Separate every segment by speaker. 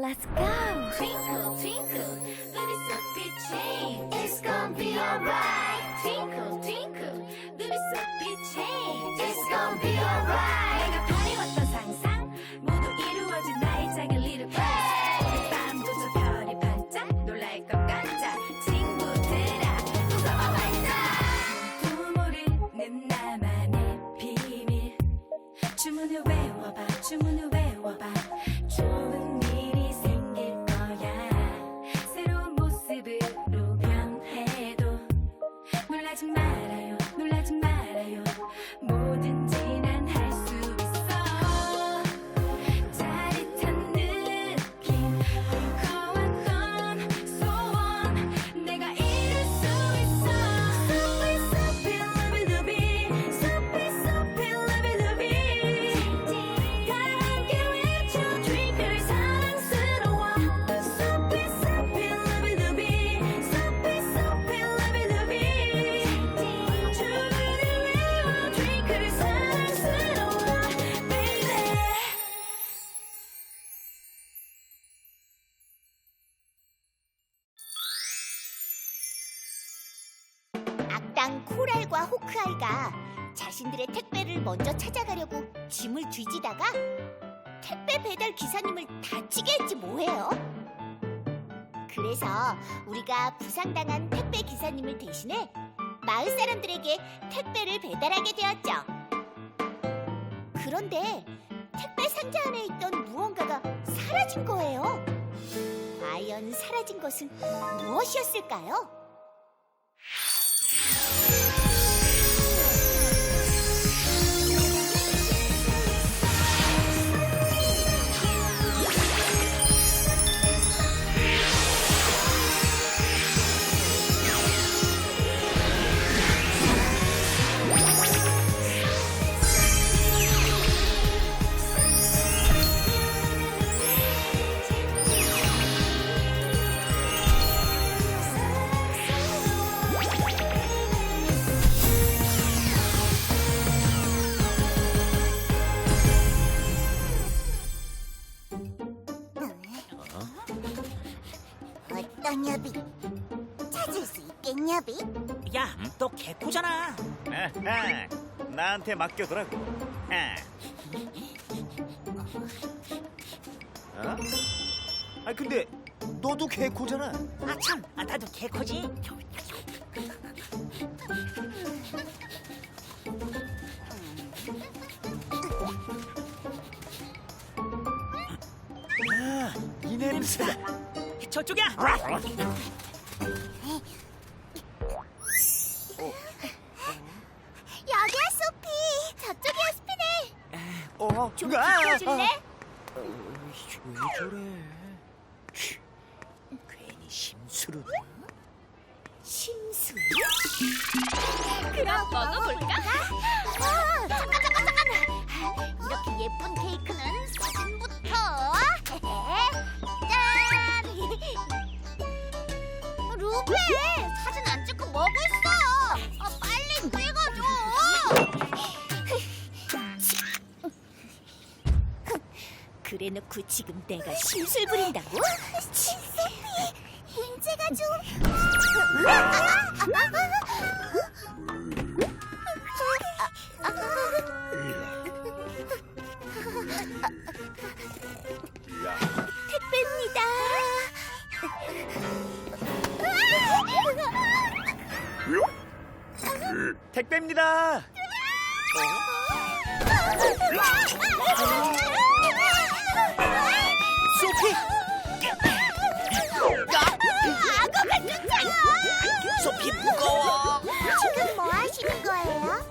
Speaker 1: let's go.
Speaker 2: Twinkle, twinkle, little soapy chain. It's gonna be alright. Twinkle, twinkle, little soapy chain. It's gonna be alright.
Speaker 3: 악당 코랄과 호크아이가 자신들의 택배를 먼저 찾아가려고 짐을 뒤지다가 택배 배달 기사님을 다치게 했지 뭐예요. 그래서 우리가 부상당한 택배 기사님을 대신해 마을 사람들에게 택배를 배달하게 되었죠. 그런데 택배 상자 안에 있던 무언가가 사라진 거예요. 과연 사라진 것은 무엇이었을까요? 여비? 찾을 수 있겠냐비?
Speaker 4: 야, 너 개코잖아.
Speaker 5: 아하, 나한테 맡겨두라고. 아. 어? 아 근데 너도 개코잖아.
Speaker 4: 아 참, 아, 나도 개코지.
Speaker 5: 아, 이 냄새다.
Speaker 4: 저쪽이야.
Speaker 3: 여기야 소피. 저쪽이야 스피넬.
Speaker 5: 어,
Speaker 3: 좀
Speaker 5: 아,
Speaker 3: 비켜줄래?
Speaker 5: 아, 왜 저래? 치, 괜히 심술을.
Speaker 3: 심술.
Speaker 2: 그럼 먹어볼까?
Speaker 3: 아, 잠깐 잠깐 잠깐. 이렇게 예쁜 케이크는 사진부터. 사진 안 찍고 먹고 있어. 아, 빨리 찍어줘. 그래놓고 지금 내가 심술 부린다고? 소피, 문제가 좀... 택배입니다.
Speaker 5: 소피,
Speaker 3: 악어가 쫓아요.
Speaker 4: 소피 무거워.
Speaker 3: 지금 뭐 하시는 거예요?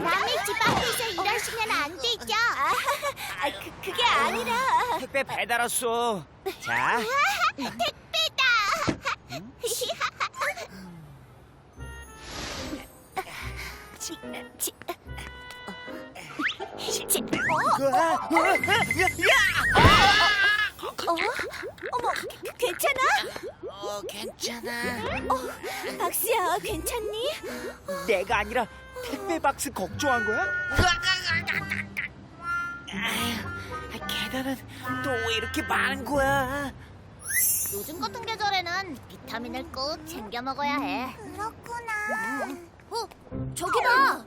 Speaker 3: 남의 집 앞에서 이러시면 안 되죠. 아, 그, 그게 아니라
Speaker 5: 택배 배달 왔어. 자,
Speaker 3: 택배 어머, 괜찮아?
Speaker 4: 어, 괜찮아.
Speaker 3: 어, 박수야, 괜찮니?
Speaker 5: 내가 아니라 택배 박스 걱정한 거야? 아휴, 계단은 또 왜 이렇게 많은 거야?
Speaker 3: 요즘 같은 계절에는 비타민을 꼭 챙겨 먹어야 해.
Speaker 6: 그렇구나.
Speaker 3: 어, 저기 봐.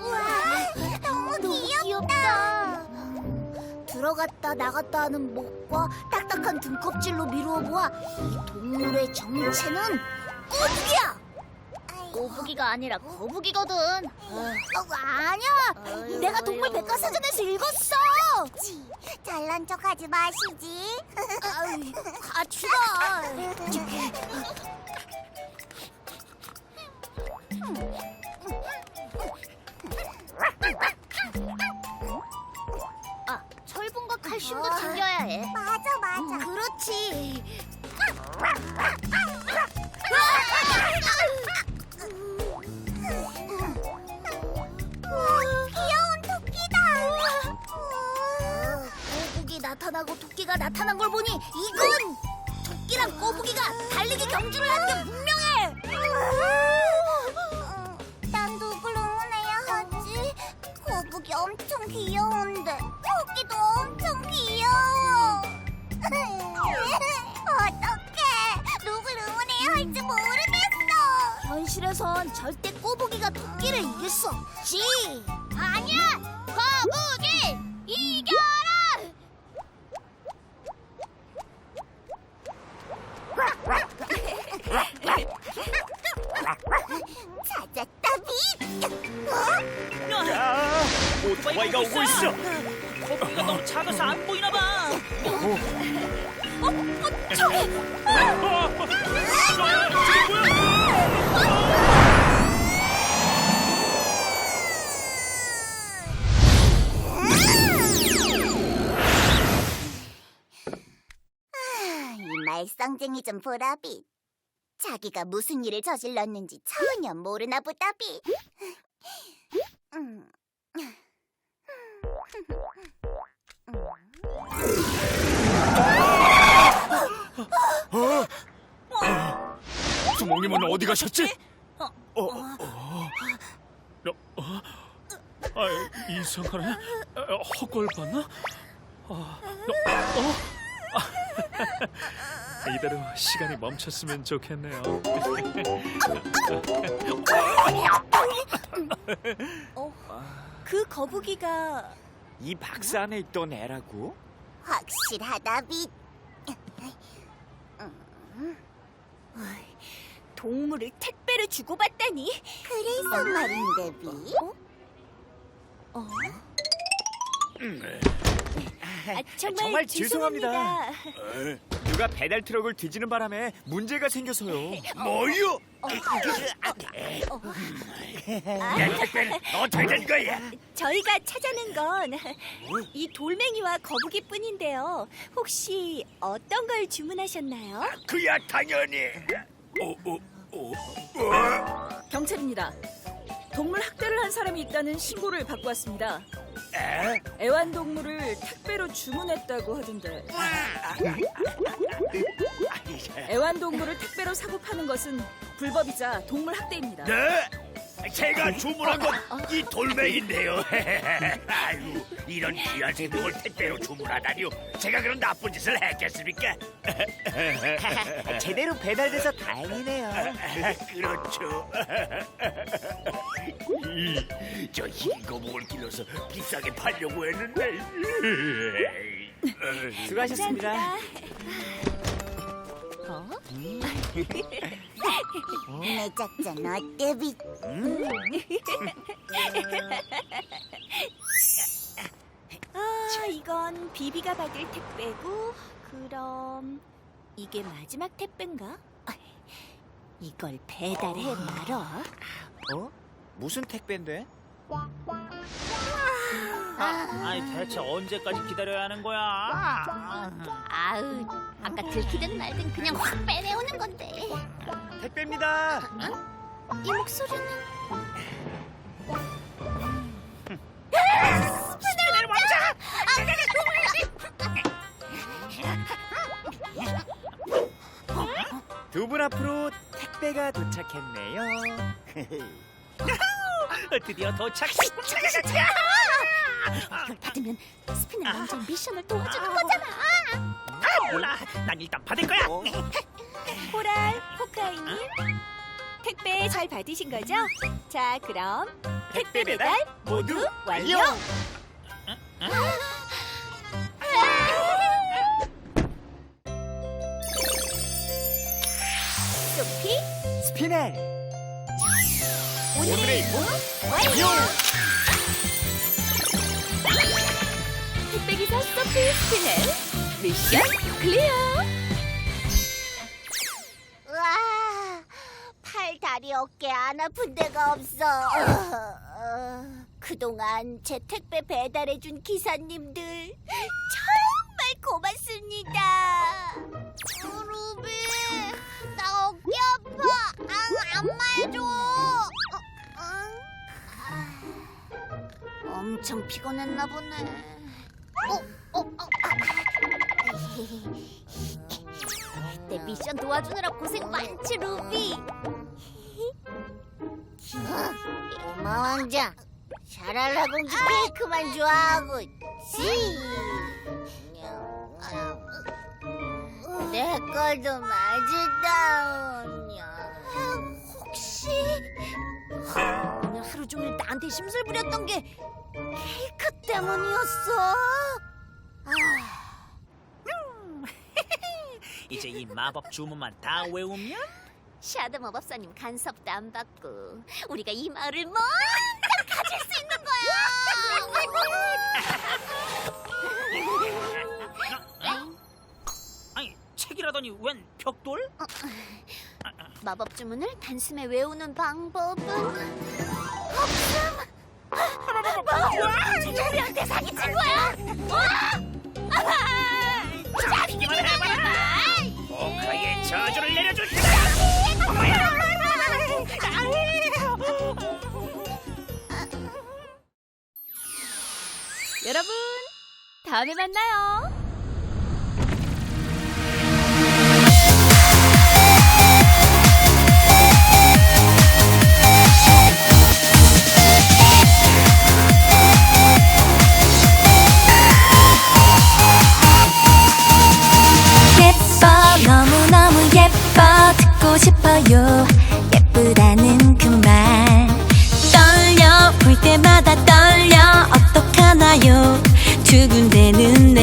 Speaker 6: 우와, 너무 귀엽다.
Speaker 3: 들어갔다 나갔다 하는 목과 딱딱한 등껍질로 미루어 보아 이 동물의 정체는 꼬부기야. 꼬부기가 아니라 거북이거든.
Speaker 6: 어, 아니야. 내가 동물 백과사전에서 읽었어. 치, 잘난 척하지 마시지.
Speaker 3: 같이 가. 아, 철분과 칼슘도 챙겨야 해.
Speaker 6: 맞아, 맞아.
Speaker 3: 그렇지.
Speaker 6: 귀여운데 토끼도 엄청 귀여워. 어떡해? 누굴 응원해야 할지 모르겠어.
Speaker 3: 현실에선 절대 꼬부기가 토끼를 이길 수 없지.
Speaker 5: 오토바이가 오고 있어.
Speaker 4: 거북이가 너무 작아서 안 보이나 봐.
Speaker 6: 이 말썽쟁이 좀 보라 빛. 자기가 무슨 일을 저질렀는지 전혀 모르나 보다 빛. 음.
Speaker 5: 주몽님은 어디 가셨지? 어, 어, 어, 어, 아, 이상하네. 어, 헛걸 봤나? 아, 어, 어? 아, 이대로 시간이 멈췄으면 좋겠네요.
Speaker 3: 그 거북이가
Speaker 5: 이 박스 안에 있던 애라고?
Speaker 6: 확실하다 빛.
Speaker 3: 동물을 택배로 주고받다니.
Speaker 6: 그래서 말인데 빛.
Speaker 3: 아, 정말,
Speaker 5: 정말 죄송합니다.
Speaker 3: 죄송합니다.
Speaker 5: 누가 배달 트럭을 뒤지는 바람에 문제가 생겨서요. 뭐요? 어떻게 된 거야?
Speaker 3: 저희가 찾아낸 건 이 돌멩이와 거북이뿐인데요. 혹시 어떤 걸 주문하셨나요?
Speaker 5: 그야 당연히. 어, 어, 어.
Speaker 7: 경찰입니다. 동물 학대를 한 사람이 있다는 신고를 받고 왔습니다.
Speaker 5: 에?
Speaker 7: 애완동물을 택배로 주문했다고 하던데 애완동물을 택배로 사고 파는 것은 불법이자 동물 학대입니다.
Speaker 8: 네? 제가 주문한 건 이 돌멩인데요. 아유, 이런 귀한 생명을 택배로 주문하다니요. 제가 그런 나쁜 짓을 했겠습니까?
Speaker 5: 제대로 배달돼서 다행이네요.
Speaker 8: 그렇죠. 이, 저흰 거북을 길러서 비싸게 팔려고 했는데.
Speaker 5: 수고하셨습니다.
Speaker 6: 내 작전 어때 빛?
Speaker 3: 아, 이건 비비가 받을 택배고, 그럼 이게 마지막 택배인가? 아, 이걸 배달해 말어.
Speaker 5: 어? 무슨 택배인데?
Speaker 4: 아니 대체 언제까지 기다려야 하는 거야?
Speaker 3: 아우, 아까 들키든 말든 그냥 확 빼내오는 건데.
Speaker 5: 택배입니다.
Speaker 3: 이 목소리는
Speaker 5: 두분 앞으로 택배
Speaker 4: 택배가 도착했네요. 드디어 도착.
Speaker 3: 이걸 받으면 스피너 왕자의 미션을 도와주는 거잖아.
Speaker 4: 아, 몰라. 난 일단 받을 거야.
Speaker 1: 코랄, 포카이님 택배 잘 받으신 거죠? 자, 그럼 택배 배달
Speaker 4: 모두
Speaker 1: 완료.
Speaker 3: 소피,
Speaker 4: 스피넬.
Speaker 3: 오늘의 임무 완료.
Speaker 1: 소피 스피넬 미션 클리어.
Speaker 3: 우와, 팔, 다리, 어깨 안 아픈 데가 없어. 어, 그동안 제 택배 배달해준 기사님들 정말 고맙습니다. 어, 루비, 나 어깨 아파. 아, 안마 해줘. 어, 어. 엄청 피곤했나 보네. 어, 어, 어, 아. 내 미션 도와주느라 고생 많지 루비 고마워 왕자 샤랄라 공주 케이크만 좋아하고 지. 내 걸도 맛있다 혹시 오늘 하루 종일 나한테 심술 부렸던 게 케이크 때문이었어? 아.
Speaker 4: 이제 이 마법 주문만 다 외우면
Speaker 3: 샤드 마법사님 간섭도 안 받고 우리가 이 마을을 몽땅 가질 수 있는 거야.
Speaker 4: 아니 책이라더니 웬 벽돌?
Speaker 3: 마법 주문을 단숨에 외우는 방법은 없음. 뭐? 우리한테 사기친 거야?
Speaker 4: 잡히기만 해봐라. 오카의 저주를 내려줄
Speaker 1: 여러분, 다음에 만나요.
Speaker 2: 싶어요. 예쁘다는 그 말. 떨려 볼 때마다 떨려. 어떡하나요? 두근대는